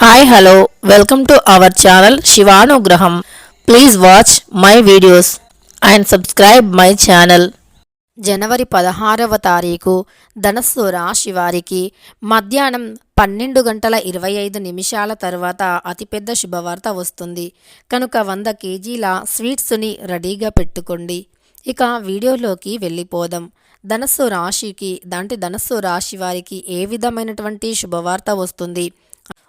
Hi hello welcome to our channel Shivanugraham please watch my videos and subscribe my channel జనవరి పదహారవ తారీఖు ధనస్సు రాశి వారికి మధ్యాహ్నం పన్నెండు గంటల ఇరవై ఐదు నిమిషాల తర్వాత అతిపెద్ద శుభవార్త వస్తుంది. కనుక వంద కేజీల స్వీట్స్ని రెడీగా పెట్టుకోండి. ఇక వీడియోలోకి వెళ్ళిపోదాం. ధనస్సు రాశికి దాంటి ధనస్సు రాశి వారికి ఏ విధమైనటువంటి శుభవార్త వస్తుంది?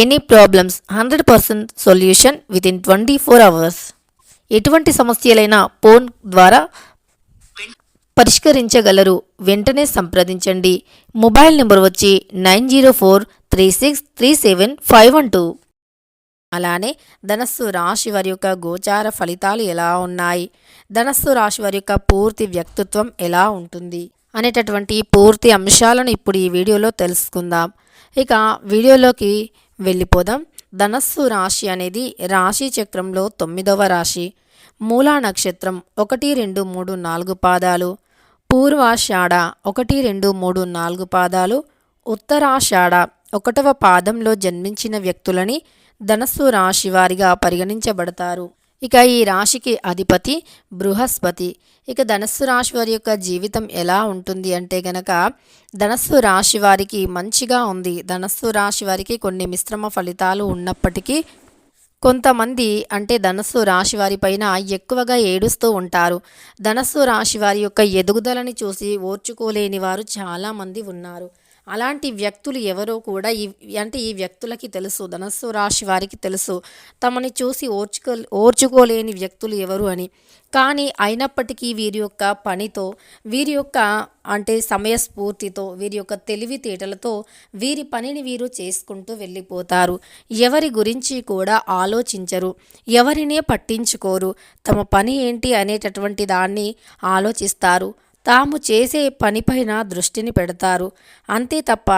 Any problems hundred percent solution with in twenty four hours ఎటువంటి సమస్యలైనా ఫోన్ ద్వారా పరిష్కరించగలరు. వెంటనే సంప్రదించండి. మొబైల్ నెంబర్ వచ్చి nine zero four three six three seven five one two. అలానే ధనస్సు రాశి వారి యొక్క గోచార ఫలితాలు ఎలా ఉన్నాయి? ధనస్సు రాశి వారి యొక్క పూర్తి వ్యక్తిత్వం ఎలా ఉంటుంది? అనేటటువంటి పూర్తి అంశాలను ఇప్పుడు ఈ వీడియోలో తెలుసుకుందాం. ఇక వీడియోలోకి వెళ్ళిపోదాం. ధనస్సు రాశి అనేది రాశి చక్రంలో తొమ్మిదవ రాశి. మూలా నక్షత్రం ఒకటి రెండు మూడు నాలుగు పాదాలు. పూర్వాషాఢ ఒకటి రెండు మూడు నాలుగు పాదాలు. ఉత్తరాషాఢ ఒకటవ పాదంలో జన్మించిన వ్యక్తులని ధనస్సు రాశి వారిగా పరిగణించబడతారు. ఇక ఈ రాశికి అధిపతి బృహస్పతి. ఇక ధనస్సు రాశి వారి యొక్క జీవితం ఎలా ఉంటుంది అంటే గనక ధనస్సు రాశి వారికి మంచిగా ఉంది. ధనస్సు రాశి వారికి కొన్ని మిశ్రమ ఫలితాలు ఉన్నప్పటికీ కొంతమంది అంటే ధనస్సు రాశి వారి పైన ఎక్కువగా ఏడుస్తూ ఉంటారు. ధనస్సు రాశి వారి యొక్క ఎదుగుదలని చూసి ఓర్చుకోలేని వారు చాలామంది ఉన్నారు. అలాంటి వ్యక్తులు ఎవరో కూడా ఈ అంటే ఈ వ్యక్తులకి తెలుసు ధనస్సు రాశి వారికి తెలుసు. తమని చూసి ఓర్చుకో ఓర్చుకోలేని వ్యక్తులు ఎవరు అని. కానీ అయినప్పటికీ వీరి యొక్క పనితో వీరి యొక్క అంటే సమయస్ఫూర్తితో వీరి యొక్క తెలివితేటలతో వీరి పనిని వీరు చేసుకుంటూ వెళ్ళిపోతారు. ఎవరి గురించి కూడా ఆలోచించరు ఎవరినే పట్టించుకోరు. తమ పని ఏంటి అనేటటువంటి దాన్ని ఆలోచిస్తారు. తాము చేసే పనిపైన దృష్టిని పెడతారు. అంతే తప్ప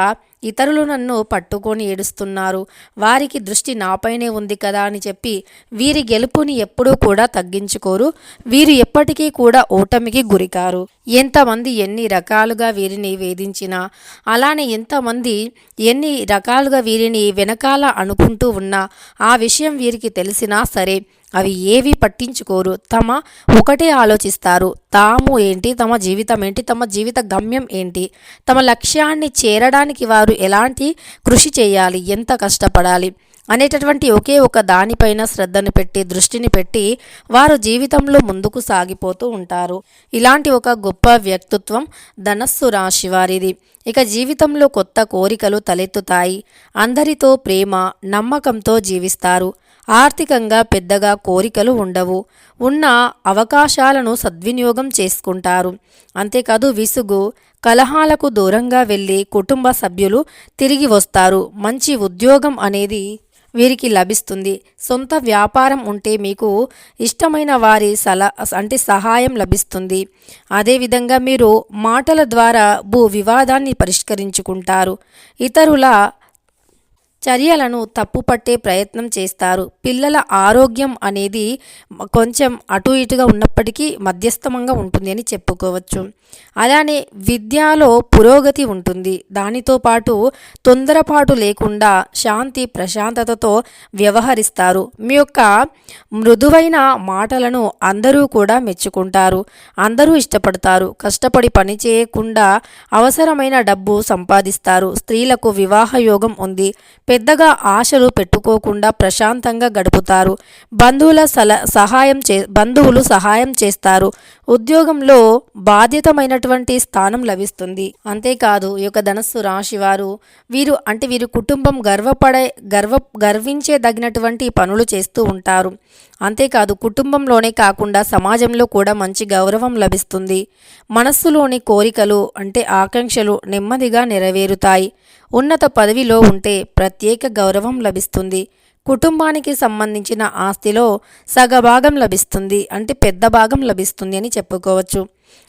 ఇతరులు నన్ను పట్టుకొని ఏడుస్తున్నారు. వారికి దృష్టి నాపైనే ఉంది కదా అని చెప్పి వీరి గెలుపుని ఎప్పుడూ కూడా తగ్గించుకోరు. వీరు ఎప్పటికీ కూడా ఓటమికి గురికారు. ఎంతమంది ఎన్ని రకాలుగా వీరిని వేధించినా అలానే ఎంతమంది ఎన్ని రకాలుగా వీరిని వెనకాల అనుకుంటూ ఉన్నా ఆ విషయం వీరికి తెలిసినా సరే అవి ఏవి పట్టించుకోరు. తమ ఒకటే ఆలోచిస్తారు. తాము ఏంటి? తమ జీవితం ఏంటి తమ జీవిత గమ్యం ఏంటి? తమ లక్ష్యాన్ని చేరడానికి వారు ఎలాంటి కృషి చేయాలి? ఎంత కష్టపడాలి? అనేటటువంటి ఒకే ఒక దానిపైన శ్రద్ధను పెట్టి దృష్టిని పెట్టి వారు జీవితంలో ముందుకు సాగిపోతూ ఉంటారు. ఇలాంటి ఒక గొప్ప వ్యక్తిత్వం ధనస్సు రాశి వారిది. ఇక జీవితంలో కొత్త కోరికలు తలెత్తుతాయి. అందరితో ప్రేమ నమ్మకంతో జీవిస్తారు. ఆర్థికంగా పెద్దగా కోరికలు ఉండవు. ఉన్న అవకాశాలను సద్వినియోగం చేసుకుంటారు. అంతేకాదు విసుగు కలహాలకు దూరంగా వెళ్ళి కుటుంబ సభ్యులు తిరిగి వస్తారు. మంచి ఉద్యోగం అనేది వీరికి లభిస్తుంది. సొంత వ్యాపారం ఉంటే మీకు ఇష్టమైన వారి సల అంటే సహాయం లభిస్తుంది. అదేవిధంగా మీరు మాటల ద్వారా భూ వివాదాన్ని పరిష్కరించుకుంటారు. ఇతరుల చర్యలను తప్పుపట్టే ప్రయత్నం చేస్తారు. పిల్లల ఆరోగ్యం అనేది కొంచెం అటు ఇటుగా ఉన్నప్పటికీ మధ్యస్థమంగా ఉంటుంది అని చెప్పుకోవచ్చు. అలానే విద్యలో పురోగతి ఉంటుంది. దానితో పాటు తొందరపాటు లేకుండా శాంతి ప్రశాంతతతో వ్యవహరిస్తారు. మీ యొక్క మృదువైన మాటలను అందరూ కూడా మెచ్చుకుంటారు. అందరూ ఇష్టపడతారు. కష్టపడి పని చేయకుండా అవసరమైన డబ్బు సంపాదిస్తారు. స్త్రీలకు వివాహ యోగం ఉంది. పెద్దగా ఆశలు పెట్టుకోకుండా ప్రశాంతంగా గడుపుతారు. బంధువుల సల సహాయం చే బంధువులు సహాయం చేస్తారు. ఉద్యోగంలో బాధ్యతమైనటువంటి స్థానం లభిస్తుంది. అంతేకాదు ఈ యొక్క ధనస్సు రాశి వారు వీరు అంటే వీరు కుటుంబం గర్వపడే గర్వ గర్వించేదగినటువంటి పనులు చేస్తూ ఉంటారు. అంతేకాదు కుటుంబంలోనే కాకుండా సమాజంలో కూడా మంచి గౌరవం లభిస్తుంది. మనస్సులోని కోరికలు అంటే ఆకాంక్షలు నెమ్మదిగా నెరవేరుతాయి. ఉన్నత పదవిలో ఉంటే ప్రత్యేక గౌరవం లభిస్తుంది. కుటుంబానికి సంబంధించిన ఆస్తిలో సగభాగం లభిస్తుంది అంటే పెద్ద భాగం లభిస్తుంది అని చెప్పుకోవచ్చు.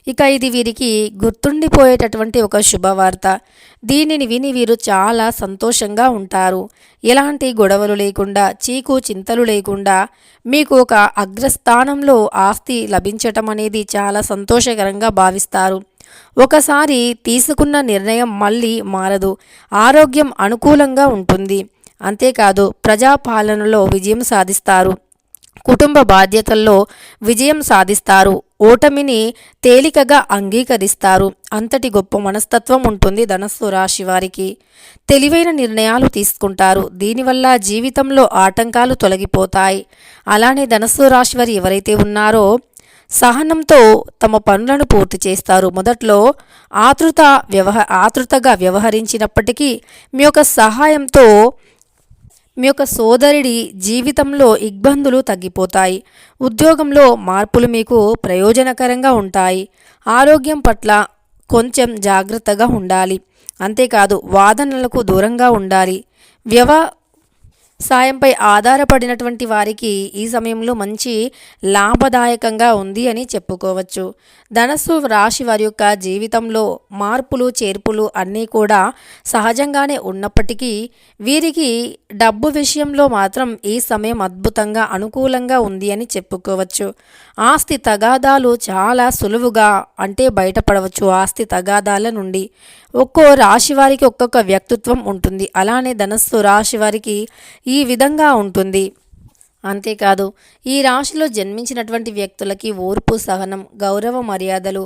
ఇక ఇది వీరికి గుర్తుండిపోయేటటువంటి ఒక శుభవార్త. దీనిని విని వీరు చాలా సంతోషంగా ఉంటారు. ఎలాంటి గొడవలు లేకుండా చీకు చింతలు లేకుండా మీకు ఒక అగ్రస్థానంలో ఆస్తి లభించటం అనేది చాలా సంతోషకరంగా భావిస్తారు. ఒకసారి తీసుకున్న నిర్ణయం మళ్ళీ మారదు. ఆరోగ్యం అనుకూలంగా ఉంటుంది. అంతేకాదు ప్రజాపాలనలో విజయం సాధిస్తారు. కుటుంబ బాధ్యతల్లో విజయం సాధిస్తారు. ఓటమిని తేలికగా అంగీకరిస్తారు. అంతటి గొప్ప మనస్తత్వం ఉంటుంది ధనస్సు రాశి వారికి. తెలివైన నిర్ణయాలు తీసుకుంటారు. దీనివల్ల జీవితంలో ఆటంకాలు తొలగిపోతాయి. అలానే ధనస్సు రాశి వారు ఎవరైతే ఉన్నారో సహనంతో తమ పనులను పూర్తి చేస్తారు. మొదట్లో ఆతృత వ్యవహ ఆతృతగా వ్యవహరించినప్పటికీ మీ యొక్క సహాయంతో మీ యొక్క సోదరుడి జీవితంలో ఇబ్బందులు తగ్గిపోతాయి. ఉద్యోగంలో మార్పులు మీకు ప్రయోజనకరంగా ఉంటాయి. ఆరోగ్యం పట్ల కొంచెం జాగ్రత్తగా ఉండాలి. అంతేకాదు వాదనలకు దూరంగా ఉండాలి. వ్యవ సాయంపై ఆధారపడినటువంటి వారికి ఈ సమయంలో మంచి లాభదాయకంగా ఉంది అని చెప్పుకోవచ్చు. ధనస్సు రాశి వారి యొక్క జీవితంలో మార్పులు చేర్పులు అన్నీ కూడా సహజంగానే ఉన్నప్పటికీ వీరికి డబ్బు విషయంలో మాత్రం ఈ సమయం అద్భుతంగా అనుకూలంగా ఉంది అని చెప్పుకోవచ్చు. ఆస్తి తగాదాలు చాలా సులువుగా అంటే బయటపడవచ్చు ఆస్తి తగాదాల నుండి. ఒక్కో రాశి వారికి ఒక్కొక్క వ్యక్తిత్వం ఉంటుంది. అలానే ధనస్సు రాశి వారికి ఈ విధంగా ఉంటుంది. అంతేకాదు ఈ రాశిలో జన్మించినటువంటి వ్యక్తులకి ఓర్పు సహనం గౌరవ మర్యాదలు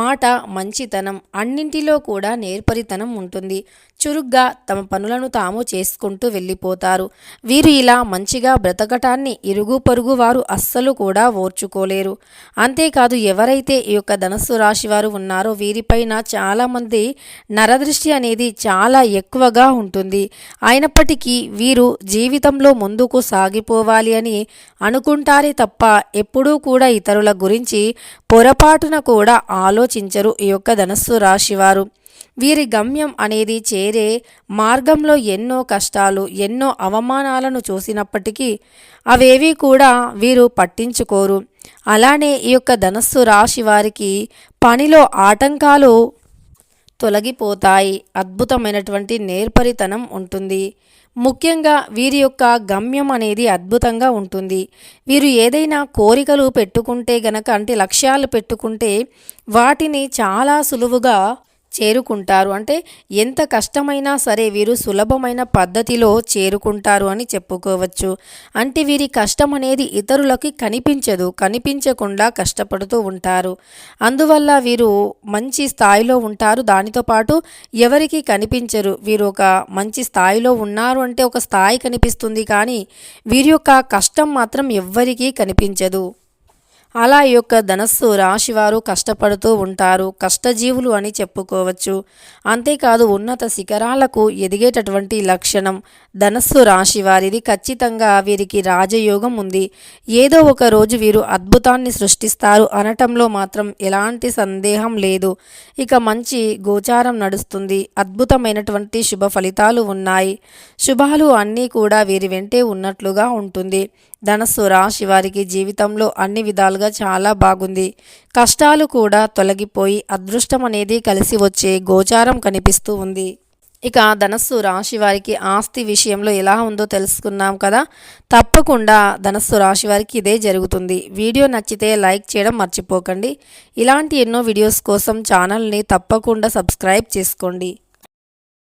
మాట మంచితనం అన్నింటిలో కూడా నేర్పరితనం ఉంటుంది. చురుగ్గా తమ పనులను తాము చేసుకుంటూ వెళ్ళిపోతారు. వీరు ఇలా మంచిగా బ్రతకటాన్ని ఇరుగు పొరుగు వారు అస్సలు కూడా ఓర్చుకోలేరు. అంతేకాదు ఎవరైతే ఈ యొక్క ధనస్సు రాశి వారు ఉన్నారో వీరిపైన చాలామంది నరదృష్టి అనేది చాలా ఎక్కువగా ఉంటుంది. అయినప్పటికీ వీరు జీవితంలో ముందుకు సాగిపోవాలి అని అనుకుంటారే తప్ప ఎప్పుడూ కూడా ఇతరుల గురించి పొరపాటున కూడా ఆలోచించరు ఈ యొక్క ధనస్సు రాశివారు వీరి గమ్యం అనేది చేరే మార్గంలో ఎన్నో కష్టాలు ఎన్నో అవమానాలను చూసినప్పటికీ అవేవి కూడా వీరు పట్టించుకోరు. అలానే ఈ యొక్క ధనస్సు రాశి వారికి పనిలో ఆటంకాలు తొలగిపోతాయి. అద్భుతమైనటువంటి నేర్పరితనం ఉంటుంది. ముఖ్యంగా వీరి యొక్క గమ్యం అనేది అద్భుతంగా ఉంటుంది. వీరు ఏదైనా కోరికలు పెట్టుకుంటే గనక అంటే లక్ష్యాలు పెట్టుకుంటే వాటిని చాలా సులువుగా చేరుకుంటారు. అంటే ఎంత కష్టమైనా సరే వీరు సులభమైన పద్ధతిలో చేరుకుంటారు అని చెప్పుకోవచ్చు. అంటే వీరి కష్టం అనేది ఇతరులకి కనిపించదు కనిపించకుండా కష్టపడుతూ ఉంటారు. అందువల్ల వీరు మంచి స్థాయిలో ఉంటారు. దానితో పాటు ఎవరికి కనిపించరు. వీరు ఒక మంచి స్థాయిలో ఉన్నారు అంటే ఒక స్థాయి కనిపిస్తుంది కానీ వీరి యొక్క కష్టం మాత్రం ఎవ్వరికీ కనిపించదు. అలా ఈ యొక్క ధనస్సు రాశివారు కష్టపడుతూ ఉంటారు. కష్టజీవులు అని చెప్పుకోవచ్చు. అంతేకాదు ఉన్నత శిఖరాలకు ఎదిగేటటువంటి లక్షణం ధనస్సు రాశి వారిది ఖచ్చితంగా వీరికి రాజయోగం ఉంది. ఏదో ఒక రోజు వీరు అద్భుతాన్ని సృష్టిస్తారు అనటంలో మాత్రం ఎలాంటి సందేహం లేదు. ఇక మంచి గోచారం నడుస్తుంది. అద్భుతమైనటువంటి శుభ ఫలితాలు ఉన్నాయి. శుభాలు అన్నీ కూడా వీరి వెంటే ఉన్నట్లుగా ఉంటుంది. ధనస్సు రాశి వారికి జీవితంలో అన్ని విధాలుగా చాలా బాగుంది. కష్టాలు కూడా తొలగిపోయి అదృష్టం అనేది కలిసి వచ్చే గోచారం కనిపిస్తూ ఉంది. ఇక ధనస్సు రాశి వారికి ఆస్తి విషయంలో ఎలా ఉందో తెలుసుకున్నాం కదా? తప్పకుండా ధనస్సు రాశి వారికి ఇదే జరుగుతుంది. వీడియో నచ్చితే లైక్ చేయడం మర్చిపోకండి. ఇలాంటి ఎన్నో వీడియోస్ కోసం ఛానల్ని తప్పకుండా సబ్స్క్రైబ్ చేసుకోండి.